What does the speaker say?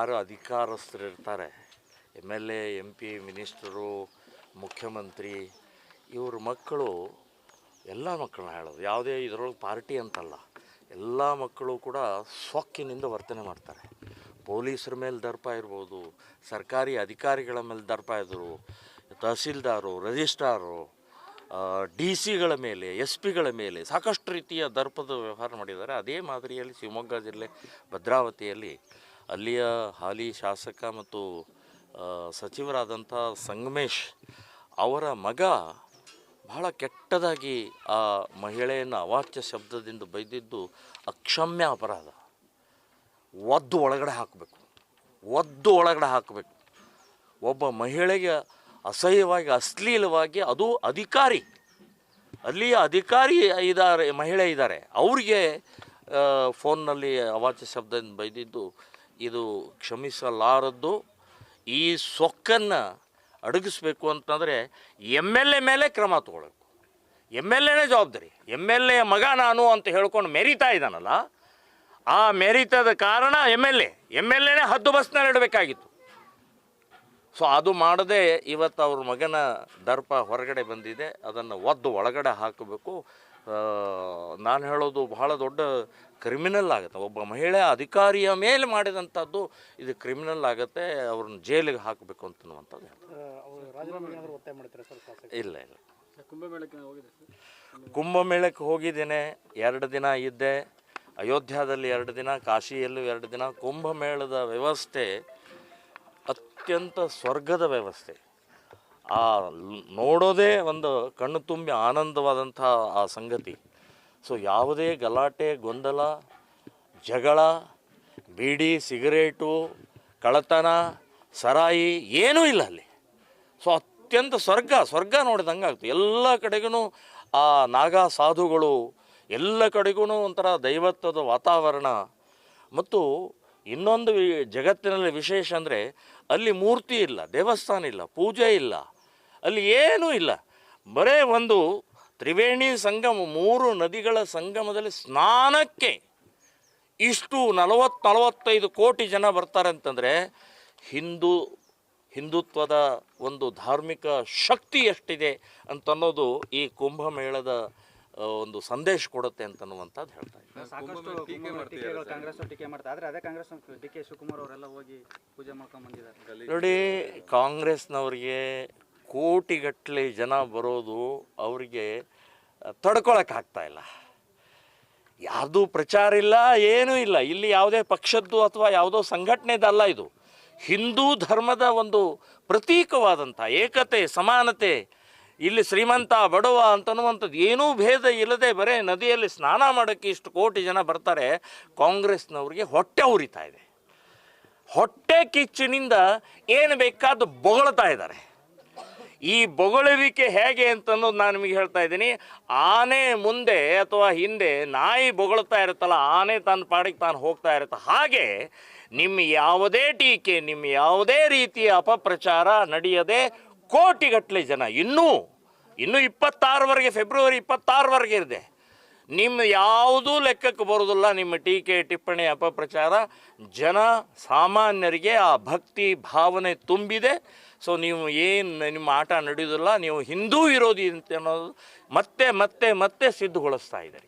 ಯಾರು ಅಧಿಕಾರಸ್ಥರು ಇರ್ತಾರೆ? M L A M P minister ಮುಖ್ಯಮಂತ್ರಿ, ಇವ್ರ ಮಕ್ಕಳು ಎಲ್ಲ ಮಕ್ಕಳನ್ನ ಹೇಳೋದು. ಯಾವುದೇ ಇದರೊಳಗೆ ಪಾರ್ಟಿ ಅಂತಲ್ಲ. ಎಲ್ಲ ಮಕ್ಕಳು ಕೂಡ ಸೊಕ್ಕಿನಿಂದ ವರ್ತನೆ ಮಾಡ್ತಾರೆ. ಪೊಲೀಸರ ಮೇಲೆ ದರ್ಪ ಇರ್ಬೋದು, ಸರ್ಕಾರಿ ಅಧಿಕಾರಿಗಳ ಮೇಲೆ ದರ್ಪ ಇದ್ದರು ತಹಸೀಲ್ದಾರು, ರಿಜಿಸ್ಟ್ರಾರು ಡಿ ಸಿಗಳ ಮೇಲೆ, ಎಸ್ ಪಿಗಳ ಮೇಲೆ ಸಾಕಷ್ಟು ರೀತಿಯ ದರ್ಪದ ವ್ಯವಹಾರ ಮಾಡಿದ್ದಾರೆ. ಅದೇ ಮಾದರಿಯಲ್ಲಿ ಶಿವಮೊಗ್ಗ ಜಿಲ್ಲೆ ಭದ್ರಾವತಿಯಲ್ಲಿ ಅಲ್ಲಿಯ ಹಾಲಿ ಶಾಸಕ ಮತ್ತು ಸಚಿವರಾದಂಥ ಸಂಗಮೇಶ್ ಅವರ ಮಗ ಬಹಳ ಕೆಟ್ಟದಾಗಿ ಆ ಮಹಿಳೆಯನ್ನು ಅವಾಚ್ಯ ಶಬ್ದದಿಂದ ಬೈದಿದ್ದು ಅಕ್ಷಮ್ಯ ಅಪರಾಧ. ಒದ್ದು ಒಳಗಡೆ ಹಾಕಬೇಕು. ಒದ್ದು ಒಳಗಡೆ ಹಾಕಬೇಕು. ಒಬ್ಬ ಮಹಿಳೆಗೆ ಅಸಹ್ಯವಾಗಿ, ಅಶ್ಲೀಲವಾಗಿ ಅದು ಅಧಿಕಾರಿ, ಅಲ್ಲಿಯ ಅಧಿಕಾರಿ ಇದ್ದಾರೆ, ಮಹಿಳೆ ಇದ್ದಾರೆ. ಅವ್ರಿಗೆ ಫೋನ್ನಲ್ಲಿ ಅವಾಚ್ಯ ಶಬ್ದದಿಂದ ಬೈದಿದ್ದು ಇದು ಕ್ಷಮಿಸಲಾರದ್ದು. ಈ ಸೊಕ್ಕನ್ನು ಅಡಗಿಸ್ಬೇಕು ಅಂತಂದರೆ ಎಂ ಎಲ್ ಎ ಮೇಲೆ ಕ್ರಮ ತಗೊಳ್ಬೇಕು. ಎಂ ಎಲ್ ಎನೇ ಜವಾಬ್ದಾರಿ. ಎಂ ಎಲ್ ಎ ಮಗ ನಾನು ಅಂತ ಹೇಳ್ಕೊಂಡು ಮೆರಿತಾ ಇದ್ದಾನಲ್ಲ, ಆ ಮೆರಿತದ ಕಾರಣ M L A. M L ಎನೇ ಹದ್ದು ಬಸ್ನಲ್ಲಿ ಇಡಬೇಕಾಗಿತ್ತು. ಸೊ ಅದು ಮಾಡದೆ ಇವತ್ತು ಅವ್ರ ಮಗನ ದರ್ಪ ಹೊರಗಡೆ ಬಂದಿದೆ. ಅದನ್ನು ಒದ್ದು ಒಳಗಡೆ ಹಾಕಬೇಕು. ನಾನು ಹೇಳೋದು ಬಹಳ ದೊಡ್ಡ ಕ್ರಿಮಿನಲ್ ಆಗುತ್ತೆ. ಒಬ್ಬ ಮಹಿಳೆ ಅಧಿಕಾರಿಯ ಮೇಲೆ ಮಾಡಿದಂಥದ್ದು ಇದು ಕ್ರಿಮಿನಲ್ ಆಗುತ್ತೆ ಅವ್ರನ್ನ ಜೈಲಿಗೆ ಹಾಕಬೇಕು ಅಂತನ್ನುವಂಥದ್ದು ಹೇಳ್ತಾರೆ. ಅವರು ರಾಜೀನಾಮೆ ಒತ್ತಾಯ ಮಾಡ್ತಾರೆ ಸರ್ ಇಲ್ಲ ಇಲ್ಲ. ಕುಂಭಮೇಳಕ್ಕೆ ಹೋಗಿದೆ ಸರ್. ಕುಂಭಮೇಳಕ್ಕೆ ಹೋಗಿದ್ದೇನೆ ಎರಡು ದಿನ ಇದ್ದೆ. ಅಯೋಧ್ಯಾದಲ್ಲಿ ಎರಡು ದಿನ ಕಾಶಿಯಲ್ಲೂ ಎರಡು ದಿನ. ಕುಂಭಮೇಳದ ವ್ಯವಸ್ಥೆ ಅತ್ಯಂತ ಸ್ವರ್ಗದ ವ್ಯವಸ್ಥೆ. ಆ ನೋಡೋದೇ ಒಂದು ಕಣ್ಣು ತುಂಬಿ ಆನಂದವಾದಂಥ ಆ ಸಂಗತಿ. ಸೊ ಯಾವುದೇ ಗಲಾಟೆ, ಗೊಂದಲ, ಜಗಳ, ಬೀಡಿ, ಸಿಗರೇಟು ಕಳತನ ಸರಾಯಿ ಏನೂ ಇಲ್ಲ ಅಲ್ಲಿ. ಸೊ ಅತ್ಯಂತ ಸ್ವರ್ಗ ಸ್ವರ್ಗ ನೋಡಿದಂಗೆ ಆಗ್ತದೆ. ಎಲ್ಲ ಕಡೆಗೂ ಆ ನಾಗಾ ಸಾಧುಗಳು, ಎಲ್ಲ ಕಡೆಗೂ ಒಂಥರ ದೈವತ್ವದ ವಾತಾವರಣ. ಮತ್ತು ಇನ್ನೊಂದು ಜಗತ್ತಿನಲ್ಲಿ ವಿಶೇಷ ಅಂದರೆ ಅಲ್ಲಿ ಮೂರ್ತಿ ಇಲ್ಲ, ದೇವಸ್ಥಾನ ಇಲ್ಲ, ಪೂಜೆ ಇಲ್ಲ. ಅಲ್ಲಿ ಏನೂ ಇಲ್ಲ. ಬರೇ ಒಂದು ತ್ರಿವೇಣಿ ಸಂಗಮ ಮೂರು ನದಿಗಳ ಸಂಗಮದಲ್ಲಿ ಸ್ನಾನಕ್ಕೆ ಇಷ್ಟು ನಲವತ್ತು ನಲವತ್ತೈದು ಕೋಟಿ ಜನ ಬರ್ತಾರೆ ಅಂತಂದರೆ ಹಿಂದೂ ಹಿಂದುತ್ವದ ಒಂದು ಧಾರ್ಮಿಕ ಶಕ್ತಿ ಎಷ್ಟಿದೆ ಅಂತನ್ನೋದು ಈ ಕುಂಭಮೇಳದ ಒಂದು ಸಂದೇಶ ಕೊಡುತ್ತೆ ಅಂತನ್ನುವಂಥದ್ದು ಹೇಳ್ತಾ ಇದ್ದಾರೆ ಸಾಕಷ್ಟು ಕುಂಭಮೇಳ ಟೀಕೆಗಳು ಕಾಂಗ್ರೆಸ್ ಅವ್ರು ಟೀಕೆ ಮಾಡ್ತಾರೆ. ಆದರೆ ಅದೇ ಕಾಂಗ್ರೆಸ್ ಡಿ ಕೆ ಶಿವಕುಮಾರ್ ಅವರೆಲ್ಲ ಹೋಗಿ ಪೂಜೆ ಮಾಡ್ಕೊಂಡು ಬಂದಿದ್ದಾರೆ. ನೋಡಿ ಕಾಂಗ್ರೆಸ್ನವ್ರಿಗೆ ಕೋಟಿಗಟ್ಟಲೆ ಜನ ಬರೋದು ಅವರಿಗೆ ತಡ್ಕೊಳಕ್ಕಾಗ್ತಾ ಇಲ್ಲ. ಯಾರ್ದು ಪ್ರಚಾರ ಇಲ್ಲ, ಏನೂ ಇಲ್ಲ. ಇಲ್ಲಿ ಯಾವುದೇ ಪಕ್ಷದ್ದು ಅಥವಾ ಯಾವುದೋ ಸಂಘಟನೆದಲ್ಲ ಇದು. ಹಿಂದೂ ಧರ್ಮದ ಒಂದು ಪ್ರತೀಕವಾದಂಥ ಏಕತೆ, ಸಮಾನತೆ, ಇಲ್ಲಿ ಶ್ರೀಮಂತ, ಬಡವ ಅಂತನ್ನುವಂಥದ್ದು ಏನೂ ಭೇದ ಇಲ್ಲದೆ ಬರೇ ನದಿಯಲ್ಲಿ ಸ್ನಾನ ಮಾಡೋಕ್ಕೆ ಇಷ್ಟು ಕೋಟಿ ಜನ ಬರ್ತಾರೆ, ಕಾಂಗ್ರೆಸ್ನವ್ರಿಗೆ ಹೊಟ್ಟೆ ಉರಿತಾ ಇದೆ. ಹೊಟ್ಟೆ ಕಿಚ್ಚಿನಿಂದ ಏನು ಬೇಕಾದ್ದು ಬೊಗಳ್ತಾ ಇದ್ದಾರೆ. ಈ ಬೊಗಳುವಿಕೆ ಹೇಗೆ ಅಂತನ್ನೋದು ನಾನು ನಿಮಗೆ ಹೇಳ್ತಾ ಇದ್ದೀನಿ. ಆನೆ ಮುಂದೆ ಅಥವಾ ಹಿಂದೆ ನಾಯಿ ಬೊಗಳ್ತಾ ಇರುತ್ತಲ್ಲ, ಆನೆ ತನ್ನ ಪಾಡಿಗೆ ತಾನು ಹೋಗ್ತಾ ಇರುತ್ತೆ. ಹಾಗೆ ನಿಮ್ಮ ಯಾವುದೇ ಟೀಕೆ, ನಿಮ್ಮ ಯಾವುದೇ ರೀತಿಯ ಅಪಪ್ರಚಾರ ನಡೆಯದೆ ಕೋಟಿಗಟ್ಟಲೆ ಜನ, ಇನ್ನೂ ಇನ್ನೂ ಇಪ್ಪತ್ತಾರವರೆಗೆ, ಫೆಬ್ರವರಿ ಇಪ್ಪತ್ತಾರವರೆಗೆ ಇದೆ. ನಿಮ್ಮ ಯಾವುದೂ ಲೆಕ್ಕಕ್ಕೆ ಬರೋದಿಲ್ಲ ನಿಮ್ಮ ಟೀಕೆ, ಟಿಪ್ಪಣಿ ಅಪಪ್ರಚಾರ. ಜನ ಸಾಮಾನ್ಯರಿಗೆ ಆ ಭಕ್ತಿ ಭಾವನೆ ತುಂಬಿದೆ. ಸೊ ನೀವು ಏನು ನಿಮ್ಮ ಆಟ ನಡೆಯೋದಿಲ್ಲ ನೀವು ಹಿಂದೂ ವಿರೋಧಿ ಅಂತ ಅನ್ನೋದು ಮತ್ತೆ ಮತ್ತೆ ಮತ್ತೆ ಸಿದ್ಧಗೊಳಿಸ್ತಾ ಇದ್ದೀರಿ.